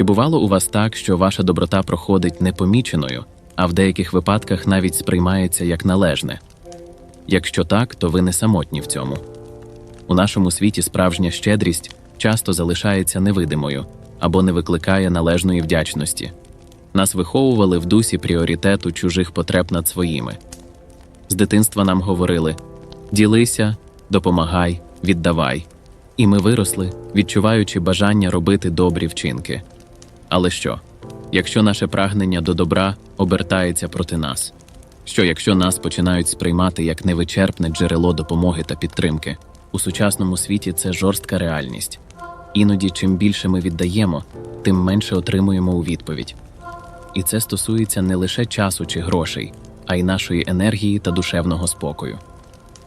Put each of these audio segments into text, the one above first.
Чи бувало у вас так, що ваша доброта проходить непоміченою, а в деяких випадках навіть сприймається як належне? Якщо так, то ви не самотні в цьому. У нашому світі справжня щедрість часто залишається невидимою або не викликає належної вдячності. Нас виховували в дусі пріоритету чужих потреб над своїми. З дитинства нам говорили: ділися, допомагай, віддавай. І ми виросли, відчуваючи бажання робити добрі вчинки. Але що, якщо наше прагнення до добра обертається проти нас? Що якщо нас починають сприймати як невичерпне джерело допомоги та підтримки? У сучасному світі це жорстка реальність. Іноді, чим більше ми віддаємо, тим менше отримуємо у відповідь. І це стосується не лише часу чи грошей, а й нашої енергії та душевного спокою.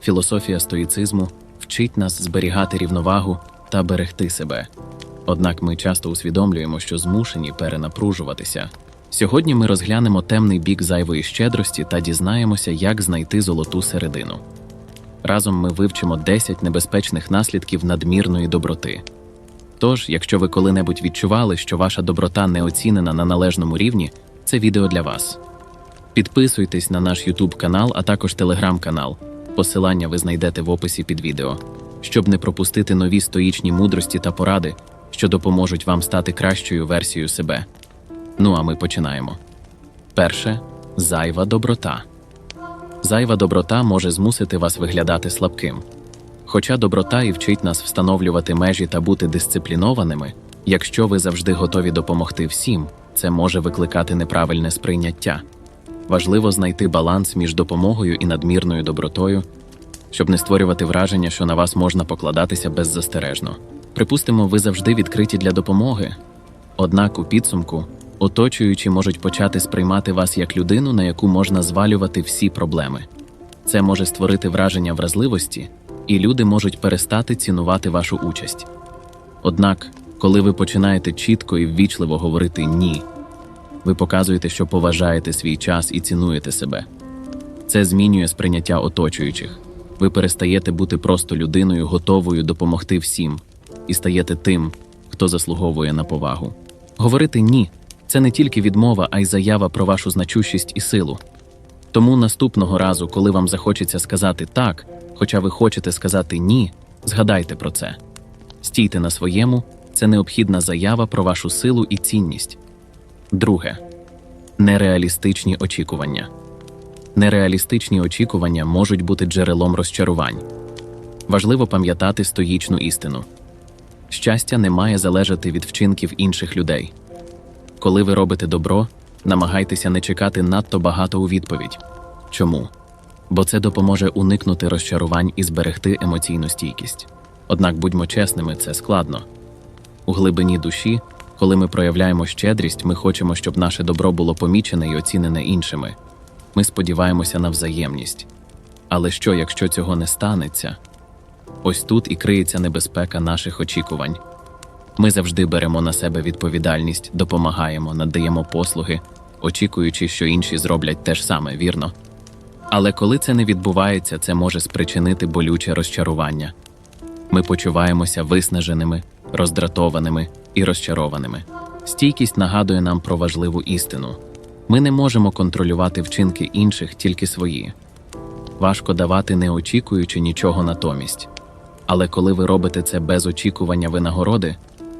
Філософія стоїцизму вчить нас зберігати рівновагу та берегти себе. Однак ми часто усвідомлюємо, що змушені перенапружуватися. Сьогодні ми розглянемо темний бік зайвої щедрості та дізнаємося, як знайти золоту середину. Разом ми вивчимо 10 небезпечних наслідків надмірної доброти. Тож, якщо ви коли-небудь відчували, що ваша доброта не оцінена на належному рівні, це відео для вас. Підписуйтесь на наш YouTube канал, а також Telegram канал. Посилання ви знайдете в описі під відео, щоб не пропустити нові стоїчні мудрості та поради, що допоможуть вам стати кращою версією себе. Ну а ми починаємо. Перше зайва доброта. Зайва доброта може змусити вас виглядати слабким. Хоча доброта і вчить нас встановлювати межі та бути дисциплінованими, якщо ви завжди готові допомогти всім, це може викликати неправильне сприйняття. Важливо знайти баланс між допомогою і надмірною добротою, щоб не створювати враження, що на вас можна покладатися беззастережно. Припустимо, ви завжди відкриті для допомоги. Однак у підсумку оточуючі можуть почати сприймати вас як людину, на яку можна звалювати всі проблеми. Це може створити враження вразливості, і люди можуть перестати цінувати вашу участь. Однак, коли ви починаєте чітко і ввічливо говорити ні, ви показуєте, що поважаєте свій час і цінуєте себе. Це змінює сприйняття оточуючих. Ви перестаєте бути просто людиною, готовою допомогти всім, і стаєте тим, хто заслуговує на повагу. Говорити ні це не тільки відмова, а й заява про вашу значущість і силу. Тому наступного разу, коли вам захочеться сказати так, хоча ви хочете сказати ні, згадайте про це. Стійте на своєму, це необхідна заява про вашу силу і цінність. Друге нереалістичні очікування. Нереалістичні очікування можуть бути джерелом розчарувань. Важливо пам'ятати стоїчну істину. Щастя не має залежати від вчинків інших людей. Коли ви робите добро, намагайтеся не чекати надто багато у відповідь. Чому? Бо це допоможе уникнути розчарувань і зберегти емоційну стійкість. Однак будьмо чесними, це складно. У глибині душі, коли ми проявляємо щедрість, ми хочемо, щоб наше добро було помічене і оцінене іншими. Ми сподіваємося на взаємність. Але що, якщо цього не станеться? Ось тут і криється небезпека наших очікувань. Ми завжди беремо на себе відповідальність, допомагаємо, надаємо послуги, очікуючи, що інші зроблять те ж саме, вірно. Але коли це не відбувається, це може спричинити болюче розчарування. Ми почуваємося виснаженими, роздратованими і розчарованими. Стійкість нагадує нам про важливу істину: ми не можемо контролювати вчинки інших, тільки свої. Важко давати, не очікуючи нічого натомість. Але коли ви робите це без очікування винагороди,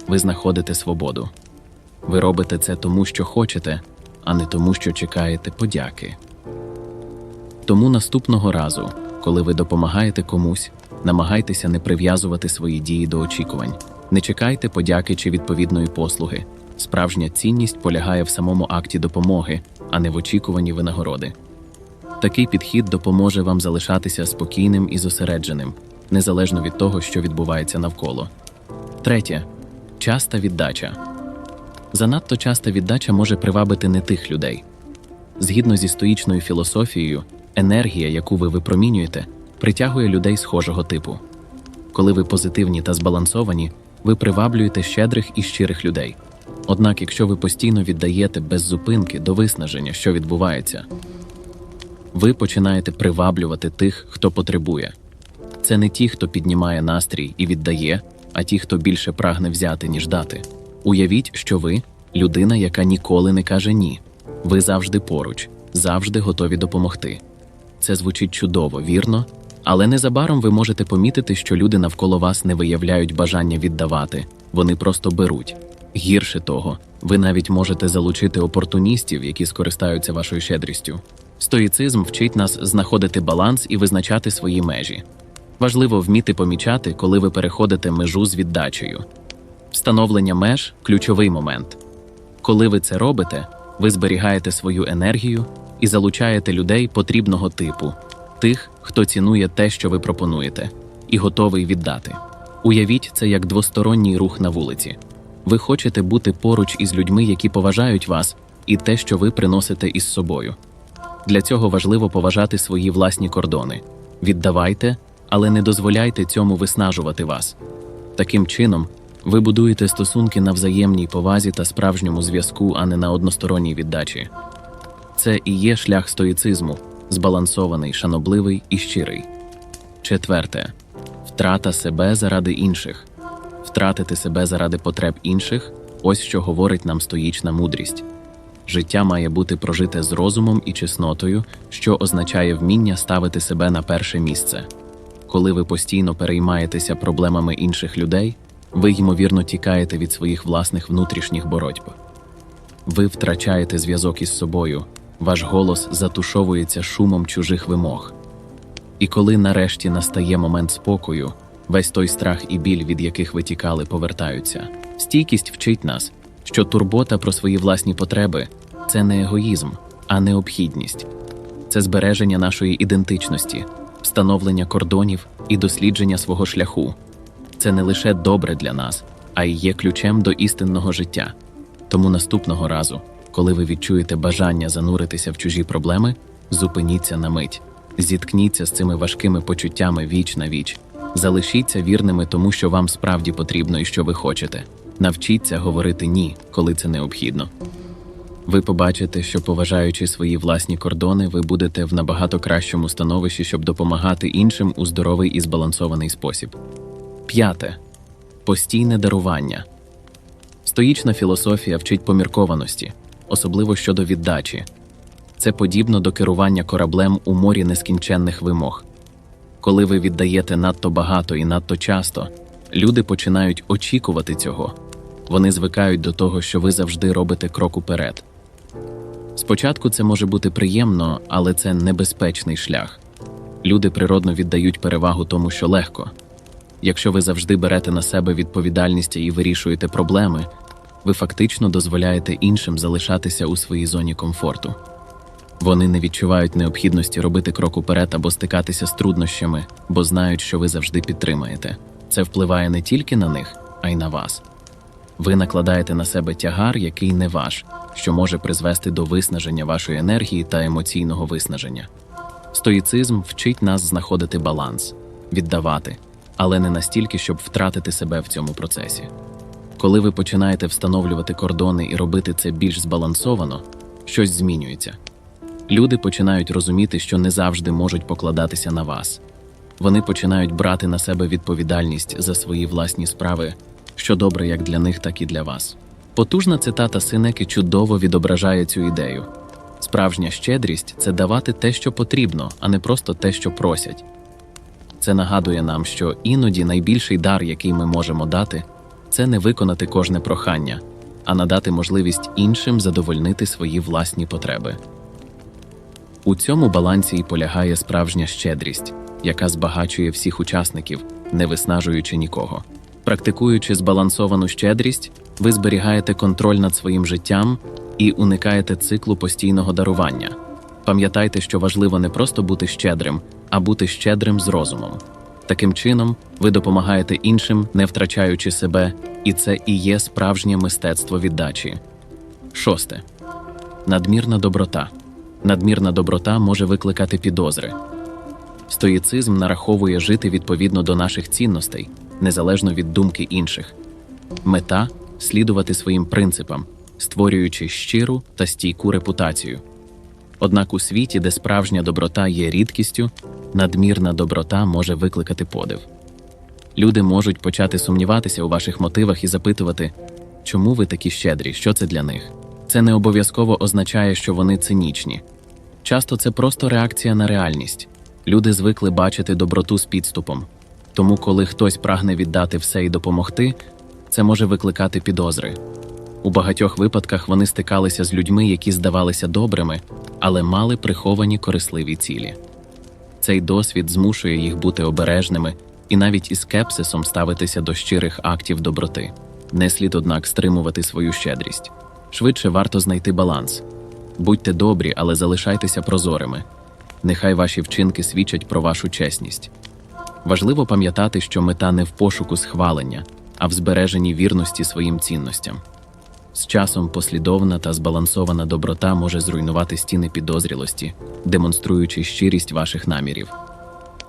ви знаходите свободу. Ви робите це тому, що хочете, а не тому, що чекаєте подяки. Тому наступного разу, коли ви допомагаєте комусь, намагайтеся не прив'язувати свої дії до очікувань. Не чекайте подяки чи відповідної послуги. Справжня цінність полягає в самому акті допомоги, а не в очікуванні винагороди. Такий підхід допоможе вам залишатися спокійним і зосередженим, незалежно від того, що відбувається навколо. Третє часта віддача. Занадто часта віддача може привабити не тих людей. Згідно зі стоїчною філософією, енергія, яку ви випромінюєте, притягує людей схожого типу. Коли ви позитивні та збалансовані, ви приваблюєте щедрих і щирих людей. Однак, якщо ви постійно віддаєте без зупинки до виснаження, що відбувається, ви починаєте приваблювати тих, хто потребує. Це не ті, хто піднімає настрій і віддає, а ті, хто більше прагне взяти, ніж дати. Уявіть, що ви людина, яка ніколи не каже ні. Ви завжди поруч, завжди готові допомогти. Це звучить чудово, вірно? Але незабаром ви можете помітити, що люди навколо вас не виявляють бажання віддавати, вони просто беруть. Гірше того, ви навіть можете залучити опортуністів, які скористаються вашою щедрістю. Стоїцизм вчить нас знаходити баланс і визначати свої межі. Важливо вміти помічати, коли ви переходите межу з віддачею. Встановлення меж ключовий момент. Коли ви це робите, ви зберігаєте свою енергію і залучаєте людей потрібного типу, тих, хто цінує те, що ви пропонуєте, і готовий віддати. Уявіть це як двосторонній рух на вулиці. Ви хочете бути поруч із людьми, які поважають вас, і те, що ви приносите із собою. Для цього важливо поважати свої власні кордони. Віддавайте, але не дозволяйте цьому виснажувати вас. Таким чином, ви будуєте стосунки на взаємній повазі та справжньому зв'язку, а не на односторонній віддачі. Це і є шлях стоїцизму, збалансований, шанобливий і щирий. Четверте втрата себе заради інших. Втратити себе заради потреб інших ось що говорить нам стоїчна мудрість. Життя має бути прожите з розумом і чеснотою, що означає вміння ставити себе на перше місце. Коли ви постійно переймаєтеся проблемами інших людей, ви ймовірно тікаєте від своїх власних внутрішніх боротьб. Ви втрачаєте зв'язок із собою, ваш голос затушовується шумом чужих вимог. І коли нарешті настає момент спокою, весь той страх і біль, від яких ви тікали, повертаються. Стійкість вчить нас, що турбота про свої власні потреби це не егоїзм, а необхідність, це збереження нашої ідентичності, встановлення кордонів і дослідження свого шляху. Це не лише добре для нас, а й є ключем до істинного життя. Тому наступного разу, коли ви відчуєте бажання зануритися в чужі проблеми, зупиніться на мить, зіткніться з цими важкими почуттями віч на віч, залишіться вірними тому, що вам справді потрібно і що ви хочете. Навчіться говорити ні, коли це необхідно. Ви побачите, що, поважаючи свої власні кордони, ви будете в набагато кращому становищі, щоб допомагати іншим у здоровий і збалансований спосіб. П'яте постійне дарування. Стоїчна філософія вчить поміркованості, особливо щодо віддачі. Це подібно до керування кораблем у морі нескінченних вимог. Коли ви віддаєте надто багато і надто часто, люди починають очікувати цього. Вони звикають до того, що ви завжди робите крок уперед. Спочатку це може бути приємно, але це небезпечний шлях. Люди природно віддають перевагу тому, що легко. Якщо ви завжди берете на себе відповідальність і вирішуєте проблеми, ви фактично дозволяєте іншим залишатися у своїй зоні комфорту. Вони не відчувають необхідності робити крок уперед або стикатися з труднощами, бо знають, що ви завжди підтримаєте. Це впливає не тільки на них, а й на вас. Ви накладаєте на себе тягар, який не ваш, що може призвести до виснаження вашої енергії та емоційного виснаження. Стоїцизм вчить нас знаходити баланс, віддавати, але не настільки, щоб втратити себе в цьому процесі. Коли ви починаєте встановлювати кордони і робити це більш збалансовано, щось змінюється. Люди починають розуміти, що не завжди можуть покладатися на вас. Вони починають брати на себе відповідальність за свої власні справи, що добре як для них, так і для вас. Потужна цитата Синеки чудово відображає цю ідею. Справжня щедрість це давати те, що потрібно, а не просто те, що просять. Це нагадує нам, що іноді найбільший дар, який ми можемо дати, це не виконати кожне прохання, а надати можливість іншим задовольнити свої власні потреби. У цьому балансі і полягає справжня щедрість, яка збагачує всіх учасників, не виснажуючи нікого. Практикуючи збалансовану щедрість, ви зберігаєте контроль над своїм життям і уникаєте циклу постійного дарування. Пам'ятайте, що важливо не просто бути щедрим, а бути щедрим з розумом. Таким чином, ви допомагаєте іншим, не втрачаючи себе, і це і є справжнє мистецтво віддачі. Шосте надмірна доброта. Надмірна доброта може викликати підозри. Стоїцизм нараховує жити відповідно до наших цінностей, незалежно від думки інших. Мета слідувати своїм принципам, створюючи щиру та стійку репутацію. Однак у світі, де справжня доброта є рідкістю, надмірна доброта може викликати подив. Люди можуть почати сумніватися у ваших мотивах і запитувати, чому ви такі щедрі, що це для них. Це не обов'язково означає, що вони цинічні. Часто це просто реакція на реальність. Люди звикли бачити доброту з підступом. Тому, коли хтось прагне віддати все і допомогти, це може викликати підозри. У багатьох випадках вони стикалися з людьми, які здавалися добрими, але мали приховані корисливі цілі. Цей досвід змушує їх бути обережними і навіть із скепсисом ставитися до щирих актів доброти. Не слід, однак, стримувати свою щедрість. Швидше варто знайти баланс. Будьте добрі, але залишайтеся прозорими. Нехай ваші вчинки свідчать про вашу чесність. Важливо пам'ятати, що мета не в пошуку схвалення, а в збереженні вірності своїм цінностям. З часом послідовна та збалансована доброта може зруйнувати стіни підозрілості, демонструючи щирість ваших намірів.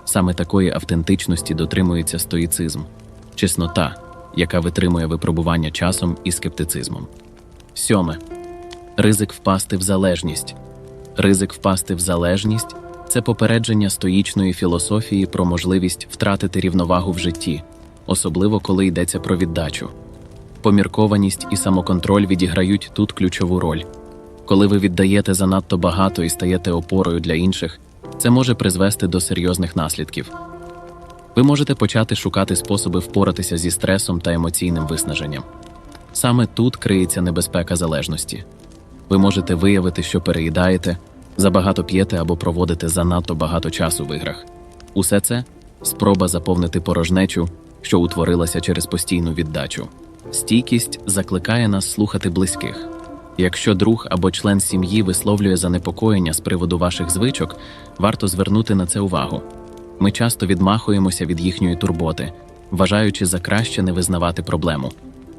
Саме такої автентичності дотримується стоїцизм, чеснота, яка витримує випробування часом і скептицизмом. Сьоме ризик впасти в залежність. Ризик впасти в залежність це попередження стоїчної філософії про можливість втратити рівновагу в житті, особливо коли йдеться про віддачу. Поміркованість і самоконтроль відіграють тут ключову роль. Коли ви віддаєте занадто багато і стаєте опорою для інших, це може призвести до серйозних наслідків. Ви можете почати шукати способи впоратися зі стресом та емоційним виснаженням. Саме тут криється небезпека залежності. Ви можете виявити, що переїдаєте, забагато п'єте або проводите занадто багато часу в іграх. Усе це спроба заповнити порожнечу, що утворилася через постійну віддачу. Стійкість закликає нас слухати близьких. Якщо друг або член сім'ї висловлює занепокоєння з приводу ваших звичок, варто звернути на це увагу. Ми часто відмахуємося від їхньої турботи, вважаючи за краще не визнавати проблему.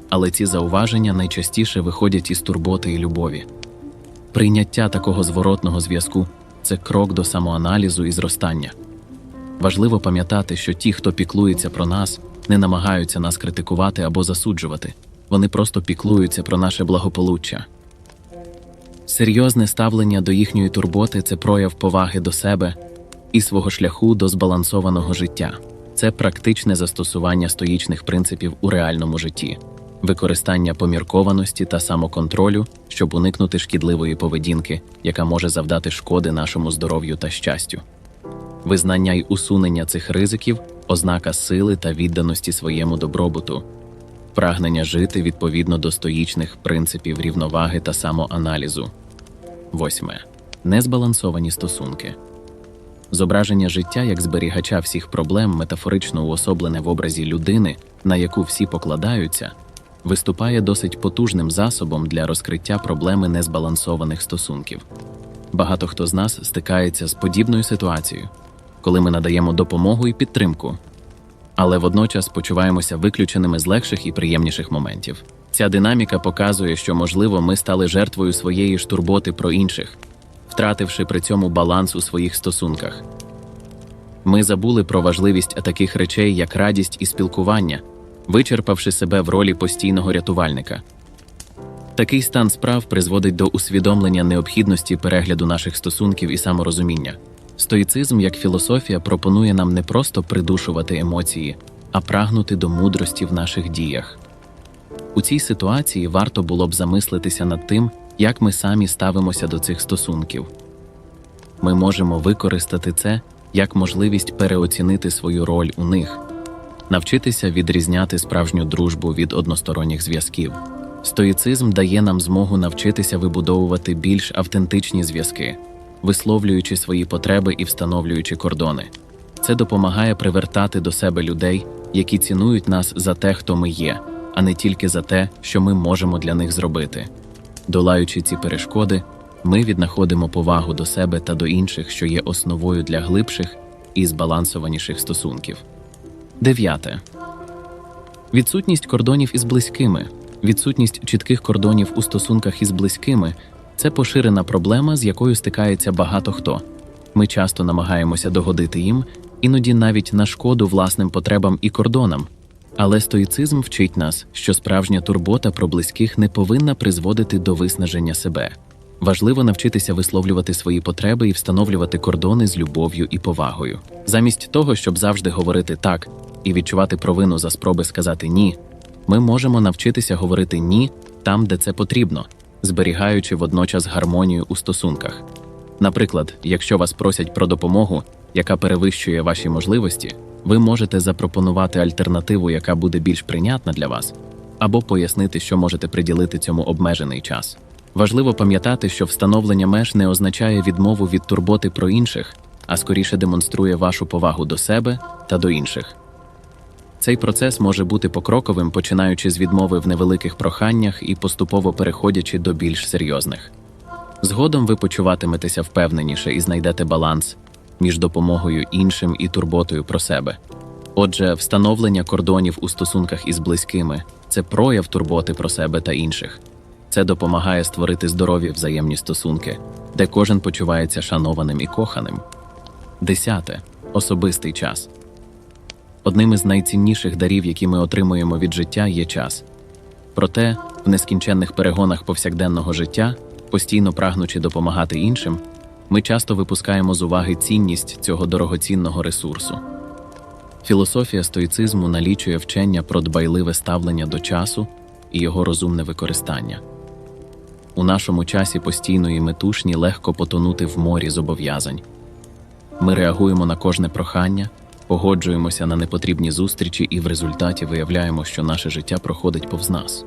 Але ці зауваження найчастіше виходять із турботи і любові. Прийняття такого зворотного зв'язку це крок до самоаналізу і зростання. Важливо пам'ятати, що ті, хто піклується про нас, не намагаються нас критикувати або засуджувати, вони просто піклуються про наше благополуччя. Серйозне ставлення до їхньої турботи це прояв поваги до себе і свого шляху до збалансованого життя. Це практичне застосування стоїчних принципів у реальному житті, використання поміркованості та самоконтролю, щоб уникнути шкідливої поведінки, яка може завдати шкоди нашому здоров'ю та щастю. Визнання й усунення цих ризиків ознака сили та відданості своєму добробуту, прагнення жити відповідно до стоїчних принципів рівноваги та самоаналізу. Восьме. Незбалансовані стосунки. Зображення життя як зберігача всіх проблем, метафорично уособлене в образі людини, на яку всі покладаються, виступає досить потужним засобом для розкриття проблеми незбалансованих стосунків. Багато хто з нас стикається з подібною ситуацією, коли ми надаємо допомогу і підтримку, але водночас почуваємося виключеними з легших і приємніших моментів. Ця динаміка показує, що, можливо, ми стали жертвою своєї ж турботи про інших, втративши при цьому баланс у своїх стосунках. Ми забули про важливість таких речей, як радість і спілкування, вичерпавши себе в ролі постійного рятувальника. Такий стан справ призводить до усвідомлення необхідності перегляду наших стосунків і саморозуміння. Стоїцизм як філософія пропонує нам не просто придушувати емоції, а прагнути до мудрості в наших діях. У цій ситуації варто було б замислитися над тим, як ми самі ставимося до цих стосунків. Ми можемо використати це як можливість переоцінити свою роль у них, навчитися відрізняти справжню дружбу від односторонніх зв'язків. Стоїцизм дає нам змогу навчитися вибудовувати більш автентичні зв'язки, висловлюючи свої потреби і встановлюючи кордони. Це допомагає привертати до себе людей, які цінують нас за те, хто ми є, а не тільки за те, що ми можемо для них зробити. Долаючи ці перешкоди, ми віднаходимо повагу до себе та до інших, що є основою для глибших і збалансованіших стосунків. Дев'яте. Відсутність кордонів із близькими. Відсутність чітких кордонів у стосунках із близькими це поширена проблема, з якою стикається багато хто. Ми часто намагаємося догодити їм, іноді навіть на шкоду власним потребам і кордонам. Але стоїцизм вчить нас, що справжня турбота про близьких не повинна призводити до виснаження себе. Важливо навчитися висловлювати свої потреби і встановлювати кордони з любов'ю і повагою. Замість того, щоб завжди говорити так і відчувати провину за спроби сказати ні, ми можемо навчитися говорити ні там, де це потрібно, зберігаючи водночас гармонію у стосунках. Наприклад, якщо вас просять про допомогу, яка перевищує ваші можливості, ви можете запропонувати альтернативу, яка буде більш прийнятна для вас, або пояснити, що можете приділити цьому обмежений час. Важливо пам'ятати, що встановлення меж не означає відмову від турботи про інших, а скоріше демонструє вашу повагу до себе та до інших. Цей процес може бути покроковим, починаючи з відмови в невеликих проханнях і поступово переходячи до більш серйозних. Згодом ви почуватиметеся впевненіше і знайдете баланс між допомогою іншим і турботою про себе. Отже, встановлення кордонів у стосунках із близькими це прояв турботи про себе та інших. Це допомагає створити здорові взаємні стосунки, де кожен почувається шанованим і коханим. Десяте особистий час. Одним із найцінніших дарів, які ми отримуємо від життя, є час. Проте, в нескінченних перегонах повсякденного життя, постійно прагнучи допомагати іншим, ми часто випускаємо з уваги цінність цього дорогоцінного ресурсу. Філософія стоїцизму налічує вчення про дбайливе ставлення до часу і його розумне використання. У нашому часі постійної метушні легко потонути в морі зобов'язань. Ми реагуємо на кожне прохання, погоджуємося на непотрібні зустрічі і в результаті виявляємо, що наше життя проходить повз нас.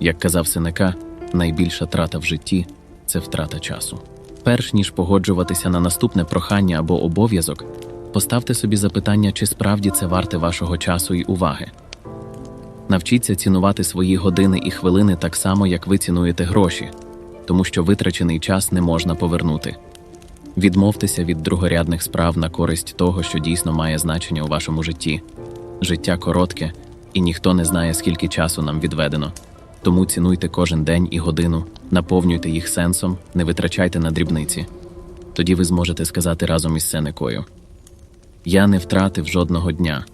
Як казав Сенека, найбільша трата в житті це втрата часу. Перш ніж погоджуватися на наступне прохання або обов'язок, поставте собі запитання, чи справді це варте вашого часу і уваги. Навчіться цінувати свої години і хвилини так само, як ви цінуєте гроші, тому що витрачений час не можна повернути. Відмовтеся від другорядних справ на користь того, що дійсно має значення у вашому житті. Життя коротке, і ніхто не знає, скільки часу нам відведено. Тому цінуйте кожен день і годину, наповнюйте їх сенсом, не витрачайте на дрібниці. Тоді ви зможете сказати разом із Сенекою: Я не втратив жодного дня.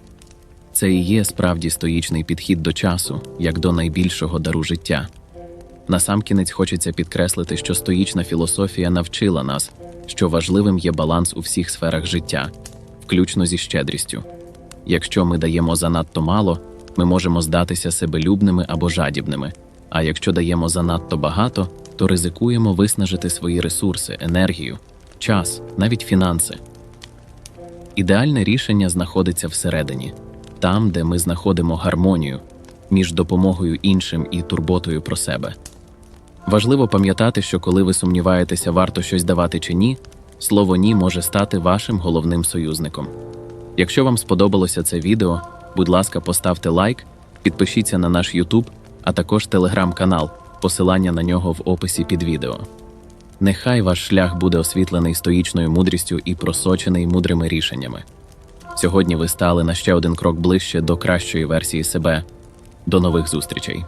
Це і є справді стоїчний підхід до часу, як до найбільшого дару життя. Насамкінець хочеться підкреслити, що стоїчна філософія навчила нас, що важливим є баланс у всіх сферах життя, включно зі щедрістю. Якщо ми даємо занадто мало, ми можемо здатися себелюбними або жадібними. А якщо даємо занадто багато, то ризикуємо виснажити свої ресурси, енергію, час, навіть фінанси. Ідеальне рішення знаходиться всередині, там, де ми знаходимо гармонію між допомогою іншим і турботою про себе. Важливо пам'ятати, що коли ви сумніваєтеся, варто щось давати чи ні, слово ні може стати вашим головним союзником. Якщо вам сподобалося це відео, будь ласка, поставте лайк, підпишіться на наш YouTube, а також телеграм-канал, посилання на нього в описі під відео. Нехай ваш шлях буде освітлений стоїчною мудрістю і просочений мудрими рішеннями. Сьогодні ви стали на ще один крок ближче до кращої версії себе. До нових зустрічей!